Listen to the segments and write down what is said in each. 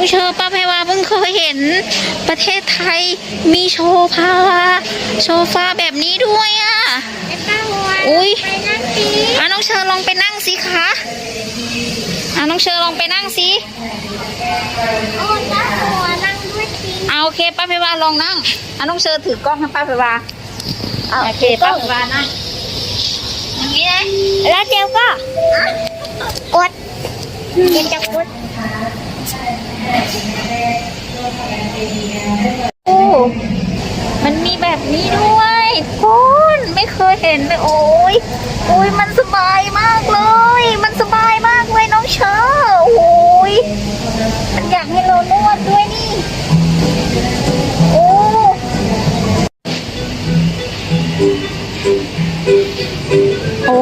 องเชอป้าแพรวาเพิ่งเคยเห็น ประเทศไทยมีโชฟาโชฟาแบบนี้ด้วยอะไอ้ป้าหัวอุ๊ยไปนั่งสิอะน้องเชอลองไปนั่งสิคะอะน้องเชอลองไปนั่งสิโอ้ป้าหัวนั่งด้วยสิเอาโอเคป้าแพรวาลองนั่งอะน้องเชอถือกล้องให้ป้าแพรวาอะโอเคป้าแพรวานั่งอย่างนี้นะแล้วเดี๋ยวก็กดเดี๋ยวจะกด โอ้ มันมีแบบนี้ด้วยคุณไม่เคยเห็นเลยโอ้ยโอ้ยมันสบายมากเลย มันสบายมากเลยน้องเชอโอ้ยมันอยากให้เรานวดด้วยนี่โอ้โอ้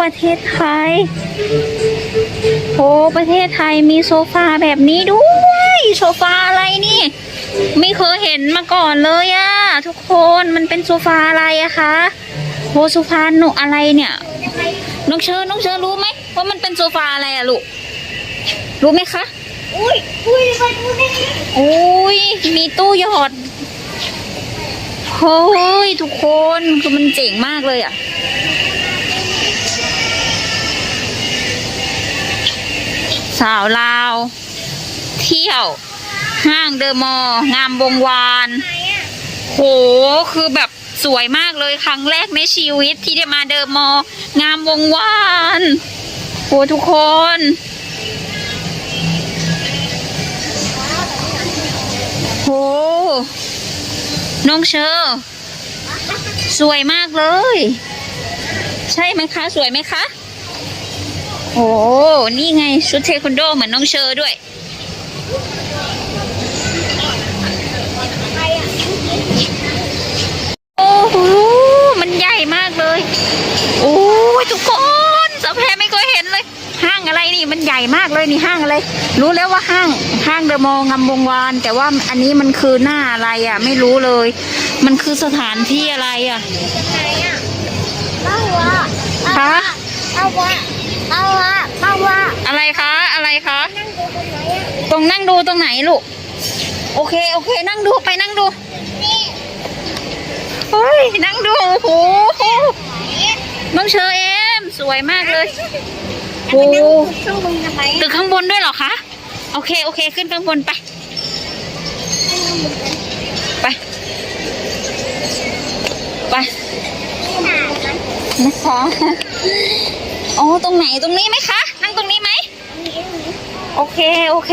ประเทศไทย โอ้ประเทศไทยมีโซฟาแบบนี้ด้วยโซฟาอะไรนี่ ไม่เคยเห็นมาก่อนเลยอะทุกคนมันเป็นโซฟาอะไรอะคะโอโซฟาหนุอะไรเนี่ยน้องเชอร์น้องเชอร์รู้ไหมว่ามันเป็นโซฟาอะไรอะลูกรู้ไหมคะอุ้ยอุ้ยมาดูนี่โอ้ยมีตู้หยอดเฮ้ยทุกคนคือมันเจ๋งมากเลยอะ สาวลาว เที่ยว ห้างเดอมอ งามวงวาน โห คือแบบสวยมากเลยครั้งแรกในชีวิตที่ได้มาเดอมอ งามวงวาน โห ทุกคน โห น้องเชอร์สวยมากเลย ใช่ไหมคะ สวยไหมคะ โอ้นี่ไงชุดเทควันโดเหมือนน้องเชอร์ด้วยใครอะโอ้โหมันใหญ่มากเลย โอ้ยทุกคนสะแพรไม่เคยเห็นเลย ห้างอะไรนี่มันใหญ่มากเลยนี่ห้างอะไร รู้แล้วว่าห้างห้างเดอะมอลล์งามวงวาน แต่ว่าอันนี้มันคือหน้าอะไรอะ ไม่รู้เลย มันคือสถานที่อะไรอะไหนอะป้าหัวคะป้าหั วป้าหัวป้าหัวอะไรคะอะไรคะนั่งดูตรงไหนอะตรงนั่งดูตรงไหนลูกโอเคโอเค นั่งดูไปนั่งดูนี่เฮ้ยนั่งดูโอ้โหน้องเชอเอมสวยมากเลยโอ้ไปนั่งดูช่วงมึงทำไมตึกข้างบนด้วยเหรอคะโอเคโอเคขึ้นข้างบนไปไปไปนี่น่ะมันนะคะ อ๋อตรงไหนตรงนี้ไหมคะ นั่งตรงนี้ไหมโอเคโอเค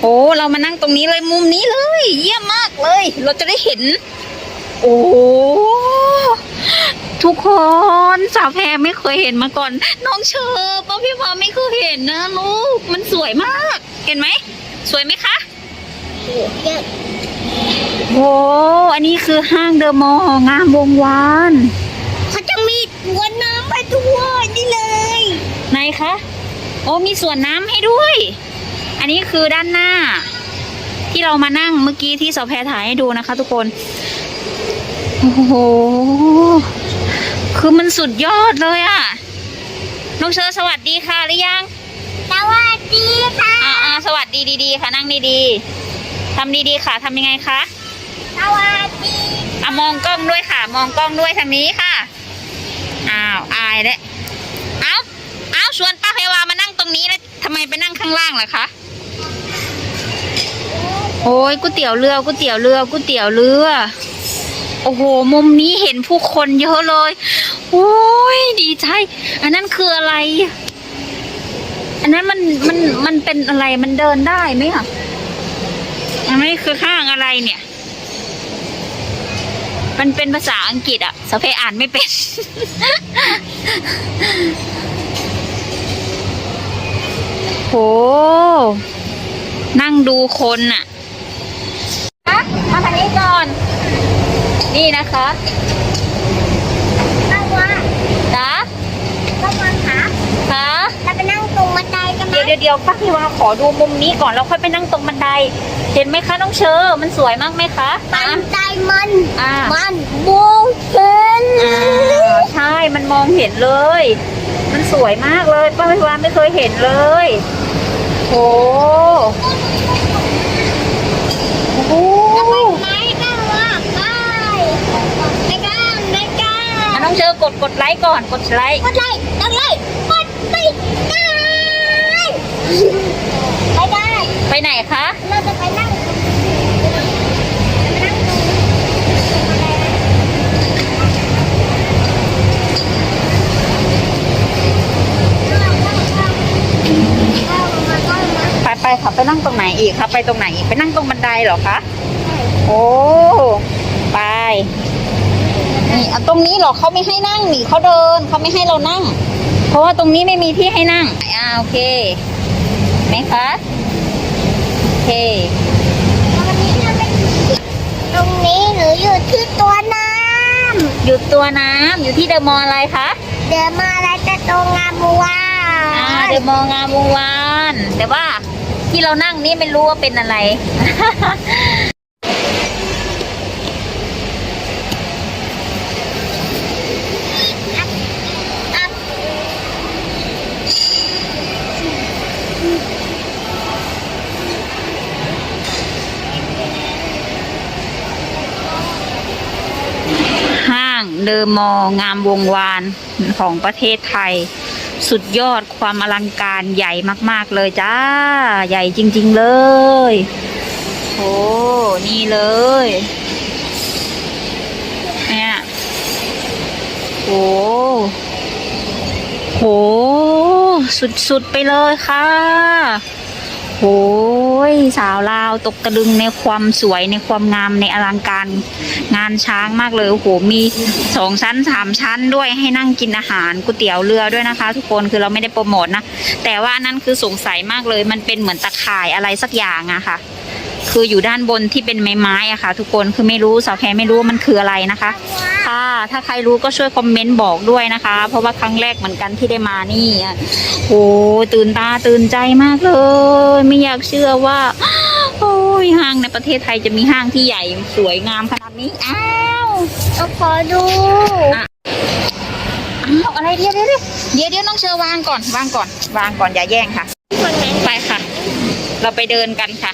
โอ้เรามานั่งตรงนี้เลยมุมนี้เลย เยี่ยมมากเลย เราจะได้เห็น โอ้ทุกคนสาวแพรไม่เคยเห็นมาก่อน น้องเชอร์ป้าพี่พาไม่เคยเห็นนะลูกมันสวยมาก เห็นไหมสวยไหมคะเยอะโหอันนี้คือห้างเดอะมอลล์งามวงวานเขาจะมีตัวน้ำไปด้วยนี่เลย ไหนคะ โอ้มีสวนน้ำให้ด้วย อันนี้คือด้านหน้า ที่เรามานั่งเมื่อกี้ที่สาวแพรถ่ายให้ดูนะคะ ทุกคน โอ้โห คือมันสุดยอดเลยอะน้องเชอร์สวัสดีค่ะหรือยัง สวัสดีค่ะอ่าอ่าสวัสดีดีๆค่ะนั่งดีๆทำดีๆค่ะทำยังไงคะ สวัสดีอะมองกล้องด้วยค่ะ มองกล้องด้วยทางนี้ค่ะ อ้าวอายแล้ว นั่งข้างล่างล่ะคะโอ้ยก๋วยเตี๋ยวเรือก๋วยเตี๋ยวเรือก๋วยเตี๋ยวเรือ โอ้โห มุมนี้เห็นผู้คนเยอะเลยโอ้ยดีใจ อันนั้นคืออะไร อันนั้นมันมันมันเป็นอะไรมันเดินได้ไหมอะอันนี้คือห้างอะไรเนี่ย มันเป็นภาษาอังกฤษอะสเปอ่านไม่เป็น โห นั่งดูคนอะอะมาทางนี้ก่อน นี่นะคะสวัสดีจ้าสวัสดีค่ะคะเราไปนั่งตรงบันไดกันไหมเดี๋ยวเดี๋ยวเดี๋ยวป้าพี่วาขอดูมุมนี้ก่อนแล้วค่อยไปนั่งตรงบันได เห็นไหมคะน้องเชอร์มันสวยมากไหมคะบันไดมัน อ่ามันมองเห็นอ่าใช่ มันมองเห็นเลย มันสวยมากเลยป้าไม้วานไม่เคยเห็นเลยโหโอ้โหน้องเชอกดกดไลค์ก่อนกดไลค์กดไลค์กดไลค์กดไปได้ไปได้ไปไหนคะ ค่ะไปนั่งตรงไหนอีกคะไปตรงไหนอีกไปนั่งตรงบันไดเหรอคะโอ้ไปนี่อะตรงนี้เหรอเขาไม่ให้นั่งนี่เขาเดินเขาไม่ให้เรานั่ง เพราะว่าตรงนี้ไม่มีที่ให้นั่งอ่าโอเคไหมคะโอเควันนี้เราไปตรงนี้หรืออยู่ที่ตัวน้หยุดตัวน้ำอยู่ที่เดอะมอลล์อะไรคะำเดินมาแล้วจะตรงงามบัวอ่าเดอะมอลล์งามวงวานแต่ว่า ที่เรานั่งนี่ไม่รู้ว่าเป็นอะไร ห้างเดอมองามวงวานของประเทศไทย สุดยอดความอลังการใหญ่มาก ๆ เลยจ้า ใหญ่จริง ๆ เลย โอ้นี่เลยเนี่ยโอ้โห สุด ๆ ไปเลยค่ะ โอ้ยสาวลาวตกตะลึงในความสวยในความงามในอลังการงานช้างมากเลยโอ้โหมีสองชั้นสามชั้นด้วยให้นั่งกินอาหารก๋วยเตี๋ยวเรือด้วยนะคะ ทุกคนคือเราไม่ได้โปรโมทนะ แต่ว่านนั้นคือสงสัยมากเลย มันเป็นเหมือนตะข่ายอะไรสักอย่างอะค่ะ คืออยู่ด้านบนที่เป็นไม้ๆอะค่ะ ทุกคนคือไม่รู้สาวแพรไม่รู้ว่ามันคืออะไรนะคะ ค่ะ ถ้าใครรู้ก็ช่วยคอมเมนต์บอกด้วยนะคะ เพราะว่าครั้งแรกเหมือนกันที่ได้มานี่อะโอ้ตื่นตาตื่นใจมากเลย ไม่อยากเชื่อว่า โอ้ยห้างในประเทศไทยจะมีห้างที่ใหญ่สวยงามขนาดนี้อ้าวเอาขอดูอ้าวอะไรเดี๋ยวเดี๋ยวเดี๋ยวเดี๋ยวเดี๋ยวน้องเชอวางก่อนวางก่อน วางก่อนอย่าแย่งค่ะคนนั้นไปค่ะ เราไปเดินกันค่ะ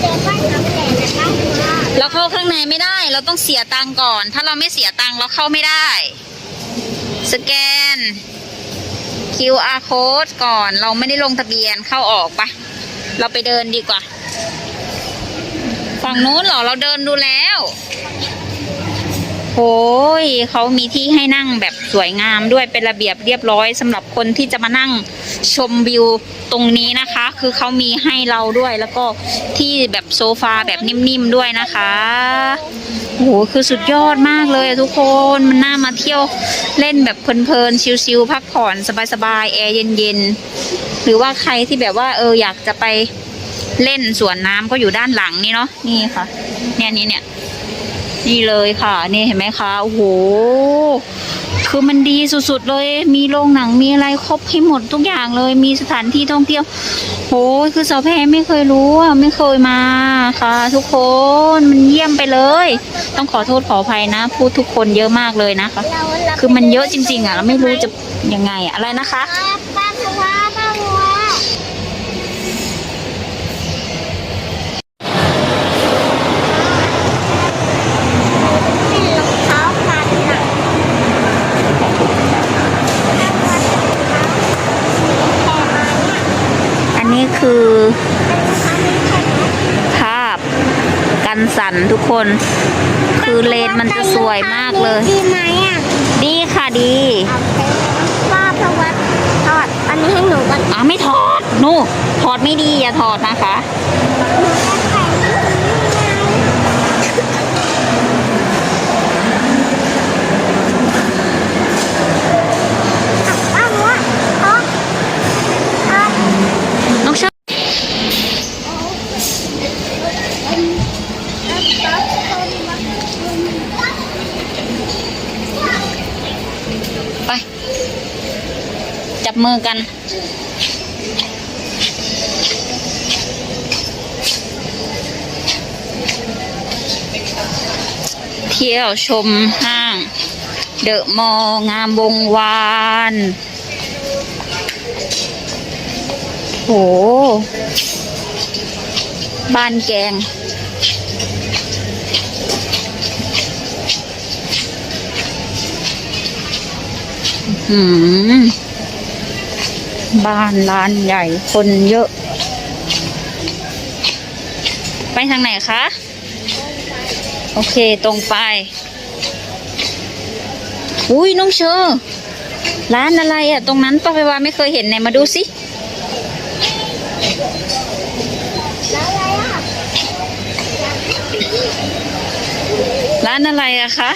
เจอบ้านน้ำแดงนะคะว่า เราเข้าข้างในไม่ได้ เราต้องเสียตังค์ก่อน ถ้าเราไม่เสียตังค์เราเข้าไม่ได้ สแกน QR code ก่อน เราไม่ได้ลงทะเบียนเข้าออกปะเราไปเดินดีกว่า ฝั่งนู้นเหรอ เราเดินดูแล้ว โอ้ยเขามีที่ให้นั่งแบบสวยงามด้วยเป็นระเบียบเรียบร้อยสำหรับคนที่จะมานั่งชมวิวตรงนี้นะคะ คือเขามีให้เราด้วยแล้วก็ที่แบบโซฟาแบบนิ่มๆด้วยนะคะโอ้โหคือสุดยอดมากเลยทุกคนมันน่ามาเที่ยวเล่นแบบเพลินๆชิลๆพักผ่อนสบายๆแอร์เย็นๆหรือว่าใครที่แบบว่าเอออยากจะไปเล่นสวนน้ำก็อยู่ด้านหลังนี่เนาะนี่ค่ะ เนี่ยนี่เนี่ย นี่เลยค่ะ นี่เห็นไหมคะโอ้โหคือมันดีสุดๆเลย มีโรงหนังมีอะไรครบให้หมดทุกอย่างเลย มีสถานที่ท่องเที่ยวโอ้ยคือสาวแพรไม่เคยรู้อะไม่เคยมาค่ะ ทุกคนมันเยี่ยมไปเลย ต้องขอโทษขออภัยนะ พูดทุกคนเยอะมากเลยนะคะ คือมันเยอะจริง ๆ อะเราไม่รู้จะยังไงอะไรนะคะ กันสั่นทุกคน คือเลนมันจะสวยมากเลย ดีไหมอะดีค่ะดีเอาไปป้าพัวทอดอันนี้ให้หนูก่อนอะไม่ถอดนู่ถอดไม่ดีอย่าถอดนะคะ บมือกัน เที่ยวชมห้าง เดอะมองามวงวานโห บ้านแกงฮืม บ้านร้านใหญ่คนเยอะ ไปทางไหนคะ โอเคตรงไป อุ้ยน้องเชอร์ร้านอะไรอะตรงนั้นป้าไปว่าไม่เคยเห็นไหนมาดูสิแล้วอะไรอะร้านอะไรอะคะ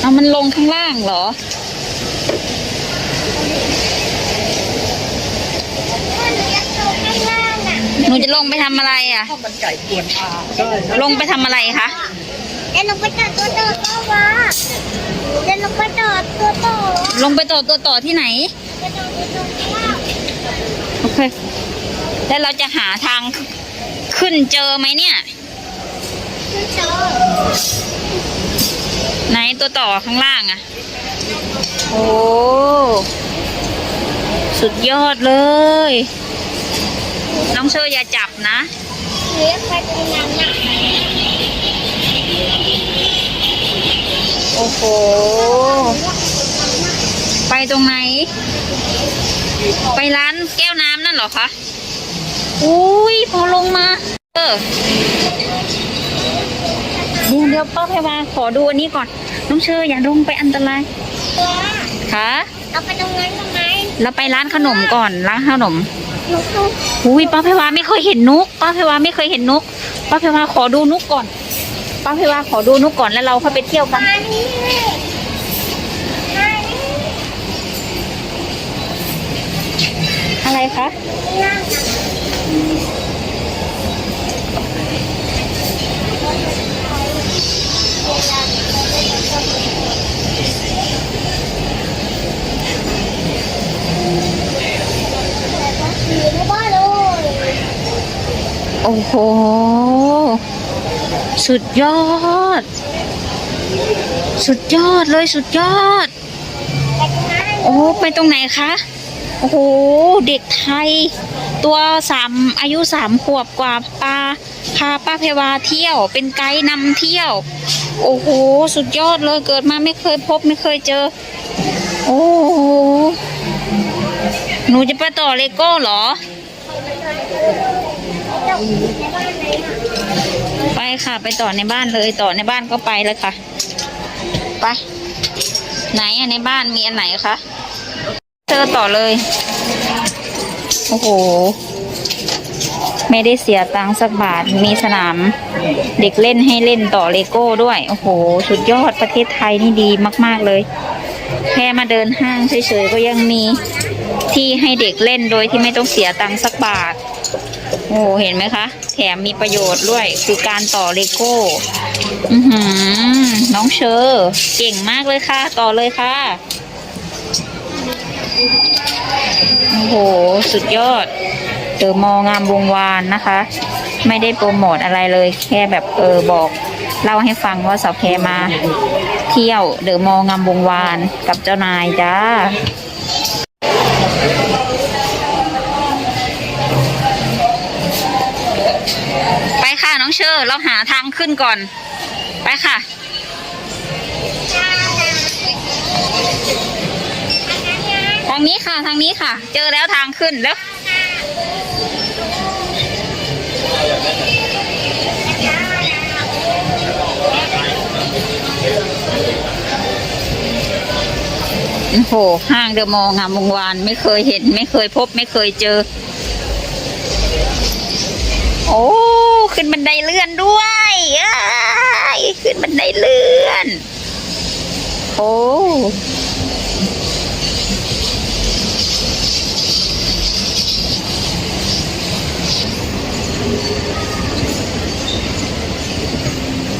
เอา มันลงข้างล่างเหรอพ่อหนูอยากลงข้างล่างอะหนูจะลงไปทำอะไรอะข้าวมันไก่กวนอาใช่ครับลงไปทำอะไรคะเดี๋ยวลงไปต่อตัวต่อก็ว่าเดี๋ยวลงไปต่อตัวต่อลงไปต่อตัวต่อที่ไหน ไปต่อตัวต่อข้างล่างโอเค แล้วเราจะหาทางขึ้นเจอไหมเนี่ยขึ้นต่อ ไหนตัวต่อข้างล่างอะโอ้ สุดยอดเลย น้องเชอร์อย่าจับนะหนูอยากไปตรงนั้นอะโอ้โห ไปตรงไหน ไปร้านแก้วน้ำนั่นเหรอคะ อุ้ยพอลงมา เออ เดี๋ยวเดี๋ยวป้าแพรวาขอดูอันนี้ก่อน น้องเชอร์อย่าลงไปอันตรายตัวค่ะเอาไปตรงนั้นทำไมเราไปร้านขนมก่อนร้านขนมหนูคืออุ้ยป้าแพรวาไม่เคยเห็นนกป้าแพรวาไม่เคยเห็นนกป้าแพรวาขอดูนกก่อนป้าแพรวาขอดูนกก่อนแล้วเราค่อยไปเที่ยวกันมานี่มานี่อะไรคะ อะอยู่ในบ้านเลย โอ้โห สุดยอด สุดยอดเลยสุดยอด โอ้ไปตรงไหนคะ โอ้โห เด็กไทย ตัวสามอายุสามขวบกว่าปาพาป้าเพวาเที่ยว เป็นไกด์นำเที่ยว โอ้โห สุดยอดเลยเกิดมาไม่เคยพบไม่เคยเจอ โอ้โห หนูจะไปต่อเลโก้เหรอไหนอะไปค่ะ ไปต่อในบ้านเลยต่อในบ้านก็ไปเลยค่ะ ไป ไหนอะในบ้านมีอันไหนคะเจอต่อเลย โอ้โห ไม่ได้เสียตังค์สักบาท มีสนาม เด็กเล่นให้เล่นต่อเลโก้ด้วย โอ้โห สุดยอดประเทศไทยนี่ดีมาก ๆเลย แค่มาเดินห้างเฉยๆก็ยังมีที่ให้เด็กเล่นโดยที่ไม่ต้องเสียตังค์สักบาท โอ้โหเห็นไหมคะ แถมมีประโยชน์ด้วย คือการต่อเลโก้อือหือน้องเชอร์เก่งมากเลยค่ะ ต่อเลยค่ะ โอ้โห สุดยอดเดอมองามวงวานนะคะ ไม่ได้โปรโมทอะไรเลย แค่แบบเออบอก เล่าให้ฟังว่าสาวแพรมา เที่ยวเดอะมองามวงวานกับเจ้านายจ้าไปค่ะน้องเชอร์เราหาทางขึ้นก่อน ไปค่ะ ทางนี้ค่ะทางนี้ค่ะ เจอแล้วทางขึ้นแล้ว โอ้โหห้างเดอะมอลล์งามวงวาน ไม่เคยเห็น ไม่เคยพบ ไม่เคยเจอ โอ้ขึ้นบันไดเลื่อนด้วยอ้ายขึ้นบันไดเลื่อน โอ้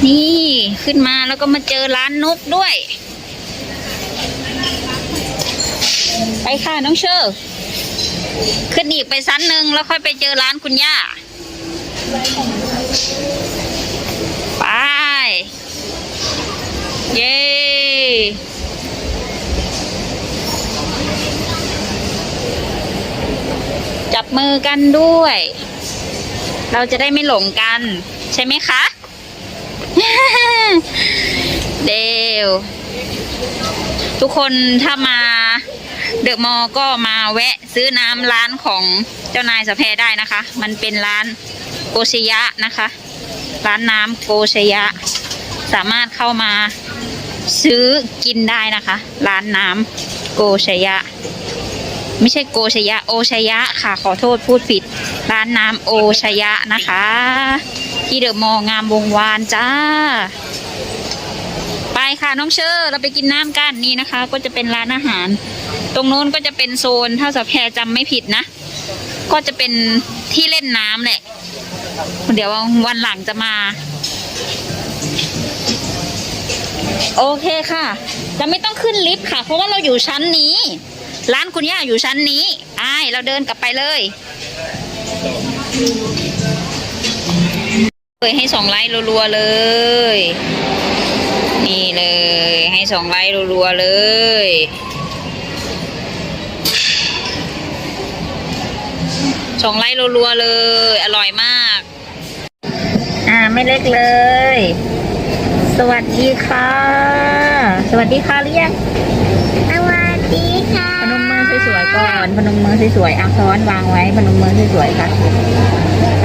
นี่ขึ้นมาแล้วก็มาเจอร้านนกด้วย ไปค่ะน้องเชอร์ขึ้นอีกไปชั้นหนึ่งแล้วค่อยไปเจอร้านคุณย่า ไป เย้จับมือกันด้วย เราจะได้ไม่หลงกัน ใช่ไหมคะ เดวทุกคนถ้ามา เดอะมอลก็มาแวะซื้อน้ำร้านของเจ้านายสะเพได้นะคะ มันเป็นร้านโกชยะนะคะ ร้านน้ำโกชยะ สามารถเข้ามาซื้อกินได้นะคะ ร้านน้ำโกชยะ ไม่ใช่โกชยะ โอชยะค่ะ ขอโทษพูดผิด ร้านน้ำโอชยะนะคะ ที่เดอะมอลงามวงวานจ้าไปค่ะน้องเชอร์เราไปกินน้ำกันนี่นะคะ ก็จะเป็นร้านอาหาร ตรงโน้นก็จะเป็นโซนถ้าสะแพรจำไม่ผิดนะ ก็จะเป็นที่เล่นน้ำแหละ เดี๋ยววันหลังจะมา โอเคค่ะ จะไม่ต้องขึ้นลิฟต์ค่ะ เพราะว่าเราอยู่ชั้นนี้ ร้านคุณย่าอยู่ชั้นนี้ไอ้ายเราเดินกลับไปเลยเลยให้สองไลค์รัวๆเลย นี่เลย ให้สองไลค์รัวๆเลย สองไลค์รัวๆเลย อร่อยมาก อ่าไม่เล็กเลย สวัสดีค่ะ สวัสดีค่ะหรือยังสวัสดีค่ะพนมมือสวยๆก่อนพนมมือสวยๆอะซ้อนวางไว้พนมมือสวยๆค่ะ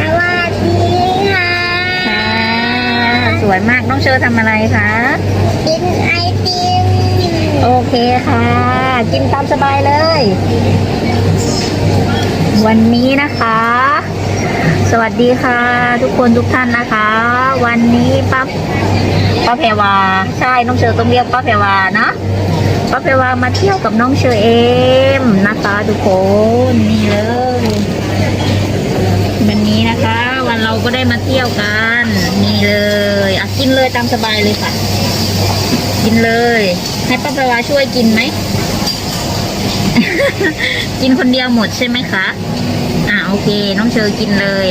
สวัสดีค่ะค่ะสวยมากน้องเชอร์ทำอะไรคะกินไอติมโอเคค่ะ กินตามสบายเลย วันนี้นะคะ สวัสดีค่ะ ทุกคนทุกท่านนะคะ วันนี้ป้าป้าแพรวาใช่น้องเชอร์ต้องเรียกป้าแพรวานะป้าแพรวามาเที่ยวกับน้องเชอร์เอมนะคะทุกคนนี่เลย วันนี้นะคะ วันเราก็ได้มาเที่ยวกันนี่เลยอะกินเลยตามสบายเลยค่ะ กินเลย ให้ป้าแพรวาช่วยกินไหม กินคนเดียวหมดใช่ไหมคะ อ่าโอเค น้องเชอกินเลย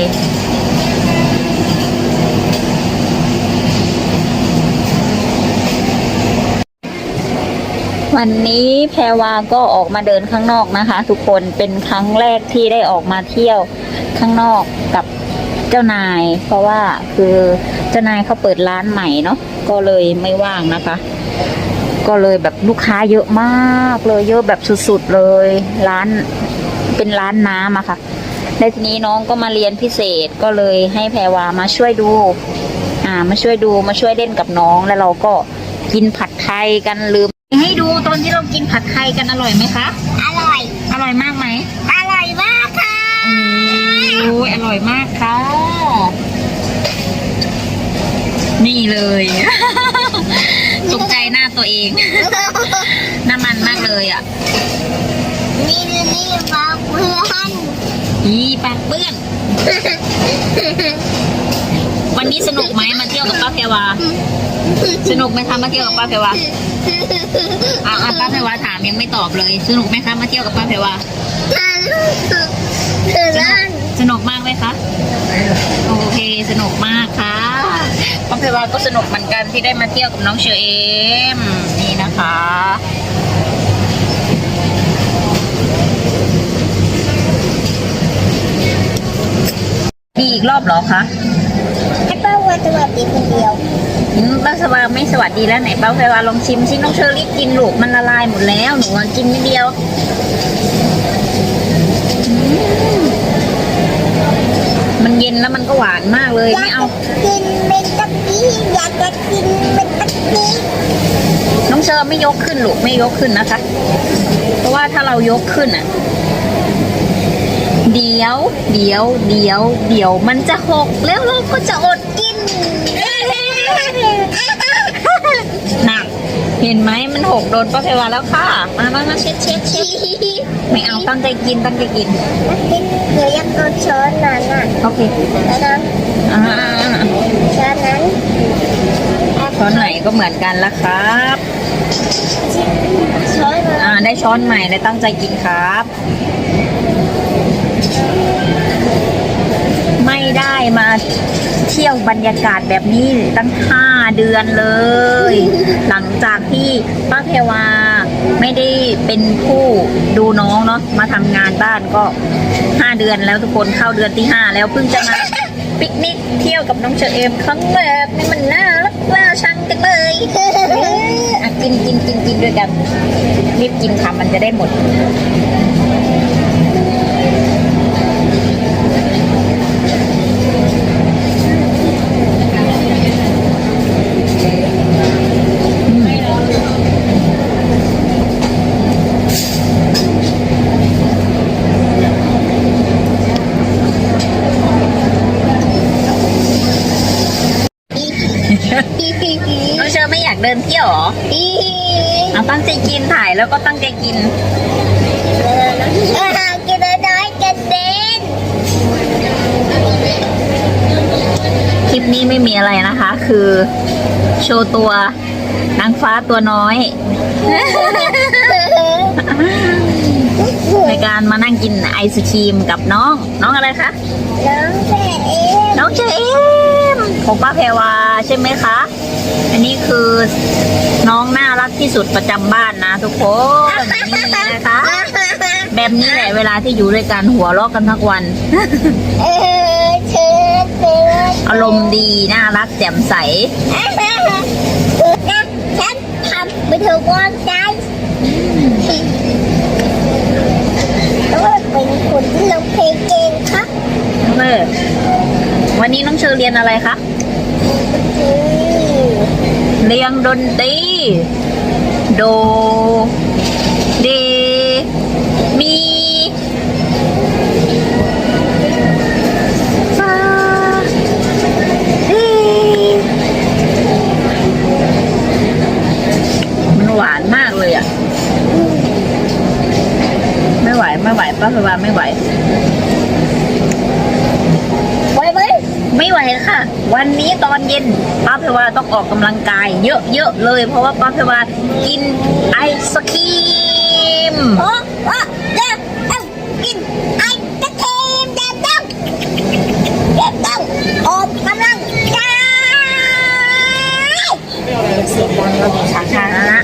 วันนี้แพรวาก็ออกมาเดินข้างนอกนะคะ ทุกคนเป็นครั้งแรกที่ได้ออกมาเที่ยวข้างนอกกับเจ้านาย เพราะว่าคือเจ้านายเขาเปิดร้านใหม่เนาะก็เลยไม่ว่างนะคะ ก็เลยแบบลูกค้าเยอะมากเลยเยอะแบบสุดๆเลย ร้านเป็นร้านน้ำอะค่ะแล้วทีนี้น้องก็มาเรียนพิเศษก็เลยให้แพรวามาช่วยดู อ่า มาช่วยดูมาช่วยเล่นกับน้องแล้วเราก็กินผัดไทยกันลืม ให้ดูตอนที่เรากินผัดไทยกันอร่อยไหมคะ อร่อย อร่อยมากไหมอร่อยมากค่ะโอ้ยอร่อยมากค่ะ นี่เลย ตกใจหน้าตัวเอง น้ำมันมากเลยอะ นี่นี่ฟ้าเพื่อนอีปากเปื้อน วันนี้สนุกไหมมาเที่ยวกับป้าเพรวา สนุกไหมคะมาเที่ยวกับป้าเพรวาอะอะป้าเพรวาถามยังไม่ตอบเลย สนุกไหมคะมาเที่ยวกับป้าเพรวาคือนั่น สนุกมากไหมคะ โอเค สนุกมากค่ะป้าเพรวาก็สนุกเหมือนกันที่ได้มาเที่ยวกับน้องเชอเอมนี่นะคะดีอีกรอบเหรอคะให้ป้าวันสวัสดีคนเดียวอืมป้าสวาไม่สวัสดีแล้วไหนป้าเพรวาลองชิมสิน้องเชอรี่กินลูกมันละลายหมดแล้ว หนูอะกินนิดเดียวอืมมันเย็น แล้วมันก็หวานมากเลยอยากไม่เอาจะกินเป็นตะกี้อยากจะกินเป็นตะกี้น้องเชอร์ไม่ยกขึ้นลูกไม่ยกขึ้นนะคะ เพราะว่าถ้าเรายกขึ้นอะ เดี๋ยว เดี๋ยว เดี๋ยว เดี๋ยวมันจะหกแล้วเราก็จะอดกินหนัก เห็นไหมมันหกโดนป้าเพวาแล้วค่ะ มามามาเช็ดเช็ดเช็ดไม่เอาตั้งใจกินตั้งใจกินกินเดี๋ยวอยากเอาช้อนนั้นน่ะโอเคแล้วนะอ่าช้อนนั้นช้อนไหนก็เหมือนกันละครับช้อนนั้นอ่าได้ช้อนใหม่เลยตั้งใจกินครับไม่ได้มา เที่ยวบรรยากาศแบบนี้ตั้งห้าเดือนเลย หลังจากที่ป้าเพวาไม่ได้เป็นผู้ดูน้องเนาะมาทำงานบ้านก็ห้าเดือนแล้วทุกคนเข้าเดือนที่ห้าแล้วเพิ่งจะมาปิกนิกเที่ยวกับน้องเชอเอมครั้งแรกนี่มันน่ารักน่าชังจังเลยอะกินกินกินกินด้วยกันรีบกินค่ะมันจะได้หมด องเชอร์ไม่อยากเดินเที่ยวเหรออีเอาตั้งใจกินถ่ายแล้วก็ตั้งใจกินเออกินน้อยๆกันเด่นคลิปนี้ไม่มีอะไรนะคะ คือ โชว์ตัวนางฟ้าตัวน้อย ในการมานั่งกินไอศครีมกับน้อง น้องอะไรคะ น้องแม่เองน้องเจมส์ของป้าแพรวาใช่ไหมคะ อันนี้คือน้องน่ารักที่สุดประจำบ้านนะทุกคนนี่นะคะ แบบนี้แหละเวลาที่อยู่ด้วยกันหัวเราะกันทั้งวัน เออเชิญเชิญอารมณ์ดีน่ารักแจ่มใส นะฉันทำไปเถอะวางใจแล้วก็เป็นคนที่ร้องเพลงเก่งครับเออวันนี้น้องเชอเรียนอะไรคะอืม เรียนดนตรีโด เด มี ฟาเดมันหวานมากเลยอะ ไม่ไหว ไม่ไหวป้าพวาไม่ไหวไหวไหม ไม่ไหวค่ะ วันนี้ตอนเย็นป้าเพวาต้องออกกำลังกาย เยอะๆเลย เพราะว่าป้าเพวากินไอศครีมโอ้โอ้เดี๋ยวต้องกินไอ้ตะเทีมเดี๋ยวต้องเดี๋ยวต้องออกกำลังกายสาธารณะ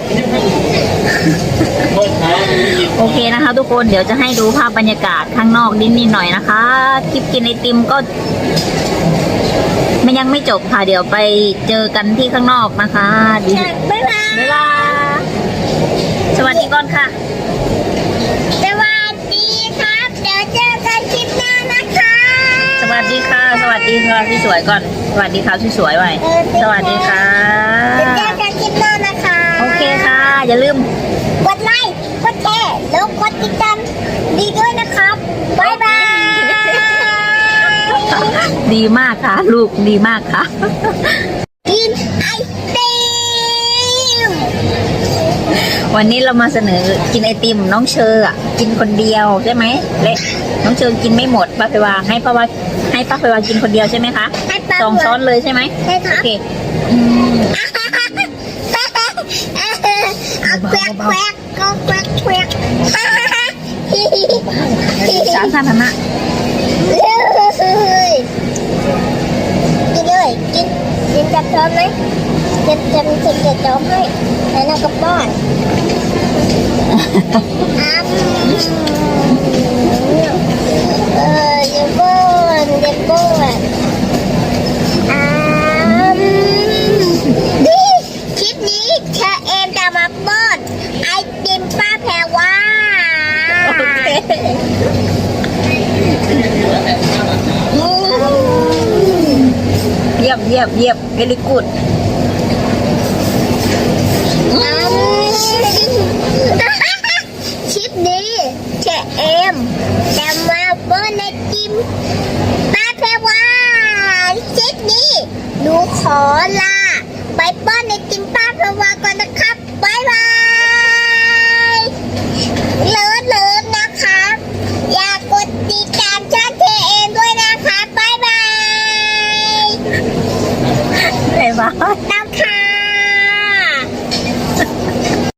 โอเคนะคะ ทุกคนเดี๋ยวจะให้ดูภาพบรรยากาศข้างนอกนิดๆหน่อยนะคะคลิปกินไอติมก็มันยังไม่จบค่ะ เดี๋ยวไปเจอกันที่ข้างนอกนะคะดีบ๊ายบายบ๊ายบายสวัสดีก่อนค่ะ สวัสดีครับ เดี๋ยวเจอกันคลิปหน้านะคะ สวัสดีค่ะ สวัสดีค่ะพี่สวยก่อน สวัสดีค่ะพี่สวยไว้สวัสดีค่ะเดี๋ยวเจอกันคลิปหน้านะคะ โอเคค่ะ อย่าลืมกดไลค์กดแชร์แล้วกดติดตามดีด้วยนะครั บบ๊ายบาย ดีมากค่ะ ลูกดีมากค่ะ กินไอติม วันนี้เรามาเสนอกินไอติมน้องเชอร์อะกินคนเดียวใช่ไหมเละน้องเชอร์กินไม่หมดป้าเพวาให้ป้าวาให้ป้าเพวากินคนเดียวใช่ไหมคะให้ปลาสองช้อนเลยใช่ไหมใช่คโอรับเคอืมเอาแควกแควกก็แควกแควก สาธารณะเลยกินเลยกินกินจับช้อนไหมจะจะมีคนจะจ้อมให้แล้วเราก็ป้อนอ้ำเออเดี๋ยวป้อนเดี๋ยวป้อนอ้ำนี่คลิปนี้เธอเอ็มจะมาป้อนไอติมป้าแพรว่า เยี่ยมเยี่ยมเยี่ยมเวลิกูดคลิปนี้เจเอ็มจะมาป้อนไอติมป้าแพรว่าคลิปนี้หนูขอลาไปป้อนไอติมป้าแพรวาก่อนนะ